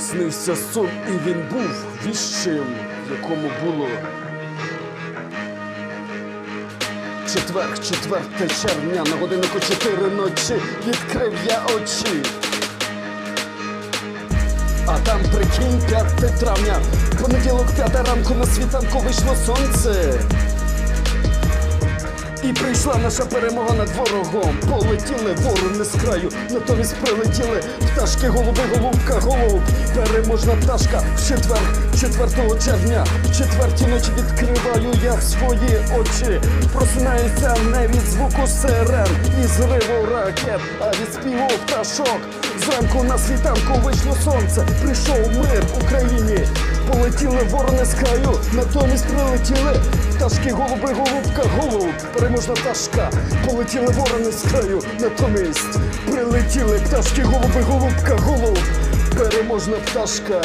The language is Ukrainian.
Снився сон, і він був віщим, якому було. Четвер, 4 червня, на годиннику 4 ночі відкрив я очі. А там прикинь 5 травня, понеділок, п'ята ранку на світанку вийшло сонце. І прийшла наша перемога над ворогом. Полетіли ворони з краю, натомість прилетіли пташки, голуби, голубка, голуб. Переможна пташка в четвер, 4 червня, в четвертій ночі відкриваю я свої очі. Просинається не від звуку сирен і зриву ракет, а від співу пташок. Зранку на світанку вийшло сонце, прийшов мир в Україні. Полетіли ворони з краю, натомість прилетіли пташки, голуби, голубка, голуб, переможна пташка. Полетіли ворони з краю, натомість прилетіли пташки, голуби, голубка, голуб, переможна пташка.